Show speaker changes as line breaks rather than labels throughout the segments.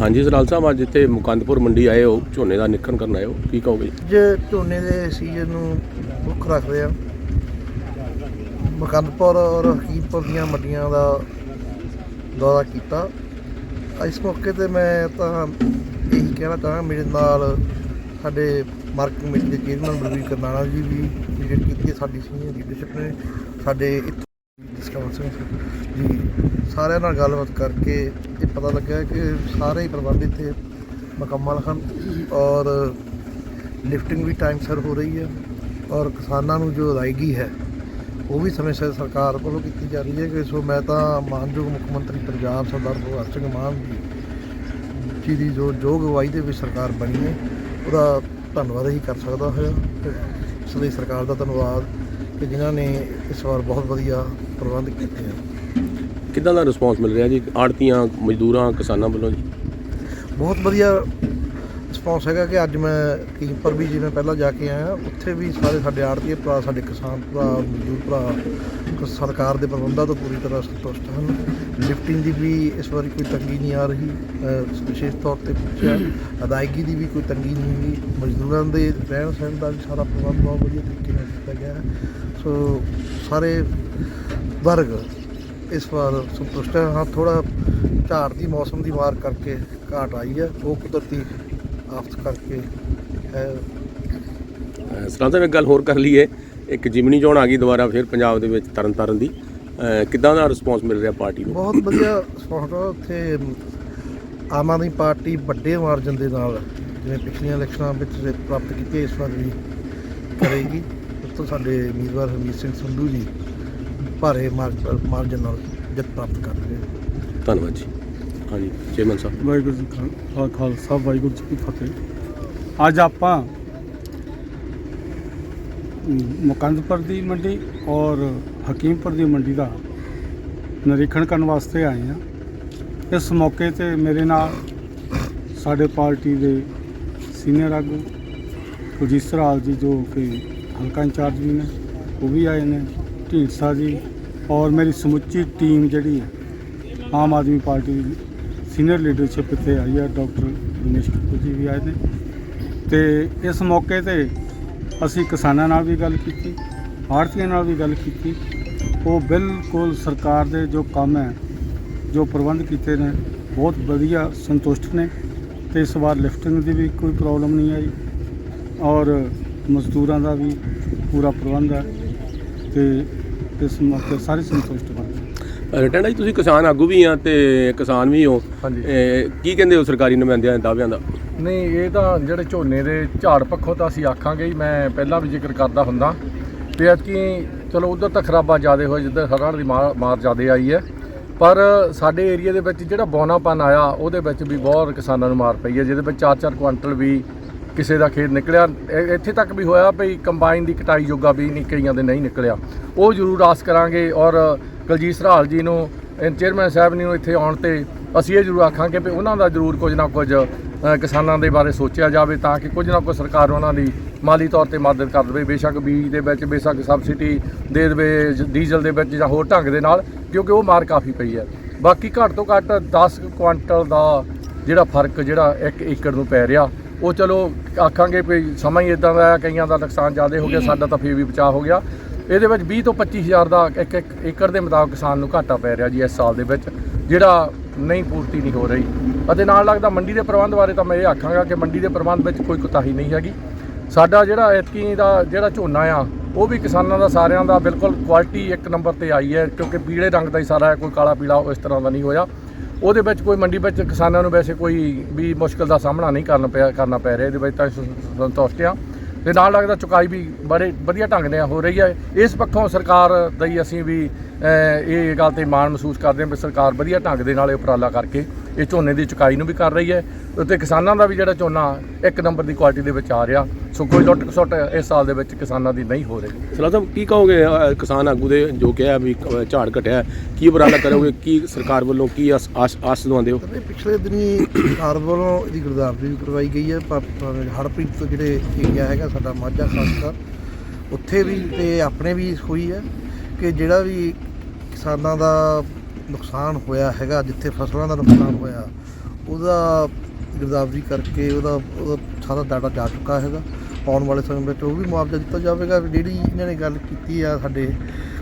ਹਾਂਜੀ ਸਰਾਲ ਸਾਹਿਬ, ਅੱਜ ਇੱਥੇ ਮੁਕੰਦਪੁਰ ਮੰਡੀ ਆਏ ਹੋ, ਝੋਨੇ ਦਾ ਨਿਕਣ ਕਰਨ ਆਏ ਹੋ, ਕੀ ਕਹੋਗੇ
ਜੇ? ਝੋਨੇ ਦੇ ਸੀਜ਼ਨ ਨੂੰ ਮੁੱਖ ਰੱਖਦੇ ਆ। ਮੁਕੰਦਪੁਰ ਔਰ ਹਕੀਮਪੁਰ ਦੀਆਂ ਮੰਡੀਆਂ ਦਾ ਦੌਰਾ ਕੀਤਾ। ਇਸ ਮੌਕੇ ਤੇ ਮੈਂ ਤਾਂ ਇਹੀ ਕਹਿਣਾ ਚਾਹਾਂ ਮੇਰੇ ਨਾਲ ਸਾਡੇ ਮਾਰਕੀਟ ਕਮੇਟੀ ਦੇ ਚੇਅਰਮੈਨ ਬਲਵੀਰ ਕਰਨਾਣਾ ਜੀ ਵੀ ਵਿਜ਼ਿਟ ਕੀਤੀ ਹੈ, ਸਾਡੀ ਸੀਨੀਅਰ ਲੀਡਰਸ਼ਿਪ ਨੇ। ਸਾਡੇ ਇੱਥੋਂ ਸਿੰਘ ਜੀ, ਸਾਰਿਆਂ ਨਾਲ ਗੱਲਬਾਤ ਕਰਕੇ ਇਹ ਪਤਾ ਲੱਗਿਆ ਕਿ ਸਾਰੇ ਹੀ ਪ੍ਰਬੰਧ ਇੱਥੇ ਮੁਕੰਮਲ ਹਨ। ਔਰ ਲਿਫਟਿੰਗ ਵੀ ਟਾਈਮ ਸਿਰ ਹੋ ਰਹੀ ਹੈ। ਔਰ ਕਿਸਾਨਾਂ ਨੂੰ ਜੋ ਅਦਾਇਗੀ ਹੈ, ਉਹ ਵੀ ਸਮੇਂ ਸਿਰ ਸਰਕਾਰ ਵੱਲੋਂ ਕੀਤੀ ਜਾ ਰਹੀ ਹੈ ਕਿ ਸੋ ਮੈਂ ਤਾਂ ਮਾਨਯੋਗ ਮੁੱਖ ਮੰਤਰੀ ਪੰਜਾਬ ਸਰਦਾਰ ਭਗਵੰਤ ਸਿੰਘ ਮਾਨ ਜੀ ਜੀ ਦੀ ਜੋ ਜੋ ਅਗਵਾਈ ਦੇ ਵਿੱਚ ਸਰਕਾਰ ਬਣੀ ਹੈ, ਉਹਦਾ ਧੰਨਵਾਦ ਹੀ ਕਰ ਸਕਦਾ ਹੋਇਆ ਤੇ ਇਸ ਲਈ ਸਰਕਾਰ ਦਾ ਧੰਨਵਾਦ। ਕਿ ਜਿਨ੍ਹਾਂ ਨੇ ਇਸ ਵਾਰ ਬਹੁਤ ਵਧੀਆ ਪ੍ਰਬੰਧ ਕੀਤੇ ਹਨ
ਕਿੱਦਾਂ ਦਾ ਰਿਸਪੌਂਸ ਮਿਲ ਰਿਹਾ ਜੀ? ਆੜਤੀਆਂ ਮਜ਼ਦੂਰਾਂ ਕਿਸਾਨਾਂ ਵੱਲੋਂ ਜੀ?
ਬਹੁਤ ਵਧੀਆ ਰਿਸਪੌਂਸ ਹੈਗਾ ਕਿ ਅੱਜ ਮੈਂ ਕੀਪਰ ਵੀ ਜਿਵੇਂ ਪਹਿਲਾਂ ਜਾ ਕੇ ਆਇਆ ਉੱਥੇ ਵੀ ਸਾਰੇ ਸਾਡੇ ਆੜਤੀਏ ਭਰਾ ਸਾਡੇ ਕਿਸਾਨ ਭਰਾ ਮਜ਼ਦੂਰ ਭਰਾ ਸਰਕਾਰ ਦੇ ਪ੍ਰਬੰਧਾਂ ਤੋਂ ਪੂਰੀ ਤਰ੍ਹਾਂ ਸੰਤੁਸ਼ਟ ਹਨ। ਲਿਫਟਿੰਗ ਦੀ ਵੀ ਇਸ ਵਾਰੀ ਕੋਈ ਤੰਗੀ ਨਹੀਂ ਆ ਰਹੀ ਵਿਸ਼ੇਸ਼ ਤੌਰ ਤੇ ਪੁੱਛਿਆ। ਅਦਾਇਗੀ ਦੀ ਵੀ ਕੋਈ ਤੰਗੀ ਨਹੀਂ ਹੈਗੀ। ਮਜ਼ਦੂਰਾਂ ਦੇ ਰਹਿਣ ਸਹਿਣ ਦਾ ਵੀ ਸਾਰਾ ਪ੍ਰਬੰਧ ਬਹੁਤ ਵਧੀਆ ਤਰੀਕੇ ਨਾਲ ਕੀਤਾ ਗਿਆ ਹੈ। ਸੋ, ਸਾਰੇ ਵਰਗ ਇਸ ਵਾਰ ਸੰਤੁਸ਼ਟ ਹੈ। ਹਾਂ ਥੋੜਾ ਝਾੜ ਦੀ ਮੌਸਮ ਦੀ ਮਾਰ ਕਰਕੇ ਘਾਟ ਆਈ ਹੈ। ਉਹ ਕੁਦਰਤੀ ਆਫਤ ਕਰਕੇ ਹੈ।
ਅਹ ਸਰਾਲ ਇੱਕ ਗੱਲ ਹੋਰ ਕਰ ਲਈਏ। ਇੱਕ ਜਿਮਨੀ ਚੋਣ ਆ ਗਈ ਦੁਬਾਰਾ ਫਿਰ ਪੰਜਾਬ ਦੇ ਵਿੱਚ ਤਰਨ ਤਾਰਨ ਦੀ ਕਿੱਦਾਂ ਦਾ ਰਿਸਪੌਂਸ ਮਿਲ ਰਿਹਾ ਪਾਰਟੀ ਨੂੰ?
ਬਹੁਤ ਵਧੀਆ ਸਪੋਰਟ ਆ। ਉੱਥੇ ਆਮ ਆਦਮੀ ਪਾਰਟੀ ਵੱਡੇ ਮਾਰਜਨ ਦੇ ਨਾਲ ਜਿਵੇਂ ਪਿਛਲੀਆਂ ਇਲੈਕਸ਼ਨਾਂ ਵਿੱਚ ਜਿੱਤ ਪ੍ਰਾਪਤ ਕੀਤੀ ਹੈ, ਇਸ ਵਾਰ ਵੀ ਕਰੇਗੀ। ਉਸ ਤੋਂ ਸਾਡੇ ਉਮੀਦਵਾਰ ਹਰਮੀਤ ਸਿੰਘ ਸੰਧੂ ਜੀ ਭਾਰੇ ਮਾਰ- ਮਾਰਜਨ ਨਾਲ ਜਿੱਤ ਪ੍ਰਾਪਤ ਕਰ ਰਹੇ ਹਨ
ਧੰਨਵਾਦ ਜੀ। ਹਾਂਜੀ ਚੇਅਰਮੈਨ ਸਾਹਿਬ।
ਵਾਹਿਗੁਰੂ ਜੀ ਕਾ ਖਾ- ਖਾਲਸਾ ਵਾਹਿਗੁਰੂ ਜੀ ਕੀ ਫਤਿਹ। ਅੱਜ ਆਪਾਂ ਮੁਕੰਦਪੁਰ ਦੀ ਮੰਡੀ ਔਰ ਹਕੀਮਪੁਰ ਦੀ ਮੰਡੀ ਦਾ ਨਿਰੀਖਣ ਕਰਨ ਵਾਸਤੇ ਆਏ ਹਾਂ। ਇਸ ਮੌਕੇ ਤੇ ਮੇਰੇ ਨਾਲ ਸਾਡੇ ਪਾਰਟੀ ਦੇ ਸੀਨੀਅਰ ਆਗੂ ਕੁਲਜੀਤ ਸਰਾਲ ਜੀ, ਜੋ ਕਿ ਹਲਕਾ ਇੰਚਾਰਜ ਵੀ ਨੇ, ਉਹ ਵੀ ਆਏ ਨੇ, ਢੀਂਡਸਾ ਜੀ ਔਰ ਮੇਰੀ ਸਮੁੱਚੀ ਟੀਮ ਜਿਹੜੀ ਹੈ, ਆਮ ਆਦਮੀ ਪਾਰਟੀ ਦੀ ਸੀਨੀਅਰ ਲੀਡਰਸ਼ਿਪ ਇੱਥੇ ਆਈ ਹੈ, ਡਾਕਟਰ ਦਿਨੇਸ਼ ਕਪੂਰ ਜੀ ਵੀ ਆਏ ਨੇ। ਤੇ ਇਸ ਮੌਕੇ ਤੇ ਅਸੀਂ ਕਿਸਾਨਾਂ ਨਾਲ ਵੀ ਗੱਲ ਕੀਤੀ ਆੜ੍ਹਤੀਆਂ ਨਾਲ ਵੀ ਗੱਲ ਕੀਤੀ। ਉਹ ਬਿਲਕੁਲ ਸਰਕਾਰ ਦੇ ਜੋ ਕੰਮ ਹੈ ਜੋ ਪ੍ਰਬੰਧ ਕੀਤੇ ਨੇ ਬਹੁਤ ਵਧੀਆ ਸੰਤੁਸ਼ਟ ਨੇ ਤੇ ਇਸ ਵਾਰ ਲਿਫਟਿੰਗ ਦੀ ਵੀ ਕੋਈ ਪ੍ਰੋਬਲਮ ਨਹੀਂ ਆਈ ਔਰ ਮਜ਼ਦੂਰਾਂ ਦਾ ਵੀ ਪੂਰਾ ਪ੍ਰਬੰਧ ਹੈ ਤੇ ਇਸ ਮੌਕੇ ਸਾਰੇ ਸੰਤੁਸ਼ਟ ਹਨ
ਰਿਟਰਨ ਜੀ ਤੁਸੀਂ ਕਿਸਾਨ ਆਗੂ ਵੀ ਆ ਤੇ ਕਿਸਾਨ ਵੀ ਹੋ।
ਹਾਂਜੀ।
ਕੀ ਕਹਿੰਦੇ ਹੋ ਸਰਕਾਰੀ ਨੁਮਾਇੰਦਿਆਂ ਦੇ ਦਾਅਵਿਆਂ ਦਾ?
ਨਹੀਂ, ਇਹ ਤਾਂ ਜਿਹੜੇ ਝੋਨੇ ਦੇ ਝਾੜ ਪੱਖੋਂ ਤਾਂ ਅਸੀਂ ਆਖਾਂਗੇ ਹੀ ਮੈਂ ਪਹਿਲਾਂ ਵੀ ਜ਼ਿਕਰ ਕਰਦਾ ਹੁੰਦਾ। ਤੇ ਐਤਕੀ ਚਲੋ ਉਧਰ ਤਾਂ ਖਰਾਬਾ ਜ਼ਿਆਦਾ ਹੋਇਆ, ਜਿੱਧਰ ਹੜ੍ਹਾਂ ਦੀ ਮਾਰ ਮਾਰ ਜ਼ਿਆਦਾ ਆਈ ਹੈ। ਪਰ ਸਾਡੇ ਏਰੀਆ ਦੇ ਵਿੱਚ ਜਿਹੜਾ ਬੌਨਾਪਨ ਆਇਆ, ਉਹਦੇ ਵਿੱਚ ਵੀ ਬਹੁਤ ਕਿਸਾਨਾਂ ਨੂੰ ਮਾਰ ਪਈ ਹੈ, ਜਿਹਦੇ ਵਿੱਚ 4-4 ਕੁਆਂਟਲ ਵੀ ਕਿਸੇ ਦਾ ਖੇਤ ਨਿਕਲਿਆ। ਇੱਥੇ ਤੱਕ ਵੀ ਹੋਇਆ ਵੀ ਕੰਬਾਈਨ ਦੀ ਕਟਾਈ ਜੋਗਾ ਵੀ ਨਹੀਂ, ਕਈਆਂ ਦੇ ਨਹੀਂ ਨਿਕਲਿਆ। ਉਹ ਜ਼ਰੂਰ ਆਸ ਕਰਾਂਗੇ ਔਰ ਕੁਲਜੀਤ ਸਰਾਲ ਜੀ ਨੂੰ ਚੇਅਰਮੈਨ ਸਾਹਿਬ ਨੂੰ ਇੱਥੇ ਆਉਣ ਤੇ ਅਸੀਂ ਇਹ ਜ਼ਰੂਰ ਆਖਾਂਗੇ ਵੀ ਉਹਨਾਂ ਦਾ ਜ਼ਰੂਰ ਕੁਝ ਨਾ ਕੁਝ ਕਿਸਾਨਾਂ ਦੇ ਬਾਰੇ ਸੋਚਿਆ ਜਾਵੇ ਤਾਂ ਕਿ ਕੁਝ ਨਾ ਕੁਝ ਸਰਕਾਰ ਉਹਨਾਂ ਦੀ ਮਾਲੀ ਤੌਰ ਤੇ ਮਦਦ ਕਰ ਦੇਵੇ। ਬੇਸ਼ੱਕ ਬੀਜ ਦੇ ਵਿੱਚ ਬੇਸ਼ੱਕ ਸਬਸਿਡੀ ਦੇ ਦੇਵੇ ਡੀਜ਼ਲ ਦੇ ਵਿੱਚ ਜਾਂ ਹੋਰ ਢੰਗ ਦੇ ਨਾਲ, ਕਿਉਂਕਿ ਉਹ ਮਾਰ ਕਾਫੀ ਪਈ ਹੈ। ਬਾਕੀ ਘੱਟ ਤੋਂ ਘੱਟ 10 ਕੁਇੰਟਲ ਦਾ ਜਿਹੜਾ ਫ਼ਰਕ, ਜਿਹੜਾ 1 ਏਕੜ ਨੂੰ ਪੈ ਰਿਹਾ, ਉਹ ਚਲੋ ਆਖਾਂਗੇ ਵੀ ਸਮਾਂ ਹੀ ਇਦਾਂ ਦਾ ਹੈ ਕਈਆਂ ਦਾ ਨੁਕਸਾਨ ਜ਼ਿਆਦਾ ਹੋ ਗਿਆ, ਸਾਡਾ ਤਾਂ ਫੇਰ ਵੀ ਬਚਾਅ ਹੋ ਗਿਆ। ਇਹਦੇ ਵਿੱਚ 20 ਤੋਂ 25 ਹਜ਼ਾਰ ਦਾ ਇੱਕ ਇੱਕ ਏਕੜ ਦੇ ਮੁਤਾਬਕ ਕਿਸਾਨ ਨੂੰ ਘਾਟਾ ਪੈ ਰਿਹਾ ਜੀ ਇਸ ਸਾਲ ਦੇ ਵਿੱਚ, ਜਿਹੜਾ ਨਹੀਂ ਪੂਰਤੀ ਨਹੀਂ ਹੋ ਰਹੀ। ਅਤੇ ਨਾਲ ਲੱਗਦਾ ਮੰਡੀ ਦੇ ਪ੍ਰਬੰਧ ਬਾਰੇ ਤਾਂ ਮੈਂ ਇਹ ਆਖਾਂਗਾ ਕਿ ਮੰਡੀ ਦੇ ਪ੍ਰਬੰਧ ਵਿੱਚ ਕੋਈ ਕੁਤਾਹੀ ਨਹੀਂ ਹੈਗੀ। ਸਾਡਾ ਜਿਹੜਾ ਐਤਕੀ ਦਾ ਜਿਹੜਾ ਝੋਨਾ ਆ, ਉਹ ਵੀ ਕਿਸਾਨਾਂ ਦਾ ਸਾਰਿਆਂ ਦਾ ਬਿਲਕੁਲ ਕੁਆਲਿਟੀ ਇੱਕ ਨੰਬਰ ਤੇ ਆਈ ਹੈ, ਕਿਉਂਕਿ ਪੀਲੇ ਰੰਗ ਦਾ ਹੀ ਸਾਰਾ ਹੈ, ਕੋਈ ਕਾਲਾ ਪੀਲਾ ਇਸ ਤਰ੍ਹਾਂ ਦਾ ਨਹੀਂ ਹੋਇਆ। ਉਹਦੇ ਵਿੱਚ ਕੋਈ ਮੰਡੀ ਵਿੱਚ ਕਿਸਾਨਾਂ ਨੂੰ ਵੈਸੇ ਕੋਈ ਵੀ ਮੁਸ਼ਕਲ ਦਾ ਸਾਹਮਣਾ ਨਹੀਂ ਕਰਨਾ ਪਿਆ ਕਰਨਾ ਪੈ ਰਿਹਾ, ਇਹਦੇ ਵਿੱਚ ਤਾਂ ਅਸੀਂ ਸੰਤੁਸ਼ਟ ਹਾਂ। ਤੇ ਨਾਲ ਲੱਗਦਾ ਚੁਕਾਈ ਵੀ ਬੜੇ ਵਧੀਆ ਢੰਗ ਨਾਲ ਹੋ ਰਹੀ ਹੈ। ਇਸ ਪੱਖੋਂ ਸਰਕਾਰ ਦਾ ਹੀ ਅਸੀਂ ਵੀ ਇਹ ਗੱਲ ਤੇ ਮਾਣ ਮਹਿਸੂਸ ਕਰਦੇ ਹਾਂ ਵੀ ਸਰਕਾਰ ਵਧੀਆ ਢੰਗ ਦੇ ਨਾਲ ਇਹ ਉਪਰਾਲਾ ਕਰਕੇ ਇਹ ਝੋਨੇ ਦੀ ਚੁਕਾਈ ਨੂੰ ਵੀ ਕਰ ਰਹੀ ਹੈ ਤੇ ਕਿਸਾਨਾਂ ਦਾ ਵੀ ਜਿਹੜਾ ਝੋਨਾ ਇੱਕ ਨੰਬਰ ਦੀ ਕੁਆਲਿਟੀ ਦੇ ਵਿੱਚ ਆ ਰਿਹਾ। ਸੋ ਕੋਈ ਲੁੱਟ ਖਸੁੱਟ ਇਸ ਸਾਲ ਦੇ ਵਿੱਚ ਕਿਸਾਨਾਂ ਦੀ ਨਹੀਂ ਹੋ ਰਹੀ।
ਸਲਾਹ ਸਾਹਿਬ ਕੀ ਕਹੋਗੇ ਕਿਸਾਨ ਆਗੂ ਦੇ ਜੋ ਕਿਹਾ ਵੀ ਝਾੜ ਘਟਿਆ ਕੀ ਉਪਰਾਲਾ ਕਰੋਗੇ ਕੀ ਸਰਕਾਰ ਵੱਲੋਂ ਕੀ ਆਸ ਆਸ ਆਸ ਦਵਾਉਂਦੇ ਹੋ?
ਪਿਛਲੇ ਦਿਨੀ ਸਰਕਾਰ ਵੱਲੋਂ ਇਹਦੀ ਗੁਰਦਾਸਪੁਰ ਵੀ ਕਰਵਾਈ ਗਈ ਹੈ। ਹੜਪ੍ਰੀਤ ਤੋਂ ਜਿਹੜੇ ਏਰੀਆ ਹੈਗਾ ਸਾਡਾ ਮਾਝਾ ਖਾਸ ਕਰ ਉੱਥੇ ਵੀ ਤੇ ਆਪਣੇ ਵੀ ਹੋਈ ਹੈ ਕਿ ਜਿਹੜਾ ਵੀ ਕਿਸਾਨਾਂ ਦਾ ਨੁਕਸਾਨ ਹੋਇਆ ਹੈਗਾ ਜਿੱਥੇ ਫਸਲਾਂ ਦਾ ਨੁਕਸਾਨ ਹੋਇਆ ਉਹਦਾ ਗਿਰਦਾਵਰੀ ਕਰਕੇ ਉਹਦਾ ਉਹਦਾ ਸਾਰਾ ਡਾਟਾ ਜਾ ਚੁੱਕਾ ਹੈਗਾ। ਆਉਣ ਵਾਲੇ ਸਮੇਂ ਵਿੱਚ ਉਹ ਵੀ ਮੁਆਵਜ਼ਾ ਦਿੱਤਾ ਜਾਵੇਗਾ। ਜਿਹੜੀ ਇਹਨਾਂ ਨੇ ਗੱਲ ਕੀਤੀ ਆ ਸਾਡੇ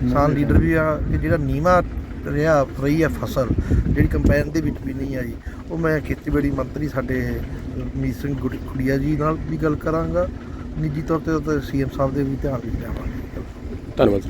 ਕਿਸਾਨ ਲੀਡਰ ਵੀ ਆ ਕਿ ਜਿਹੜਾ ਨੀਵਾ ਰਿਹਾ ਰਹੀ ਹੈ ਫਸਲ ਜਿਹੜੀ ਕੰਪੈਨ ਦੇ ਵਿੱਚ ਵੀ ਨਹੀਂ ਆਈ ਉਹ ਮੈਂ ਖੇਤੀਬਾੜੀ ਮੰਤਰੀ ਸਾਡੇ ਮੀਤ ਸਿੰਘ ਗੁੜ- ਖੁੜੀਆ ਜੀ ਨਾਲ ਵੀ ਗੱਲ ਕਰਾਂਗਾ। ਨਿੱਜੀ ਤੌਰ ਤੇ ਸੀਐਮ ਸਾਹਿਬ ਦੇ ਵੀ ਧਿਆਨ ਵਿੱਚ ਲਿਆਵਾਂਗੇ।
ਧੰਨਵਾਦ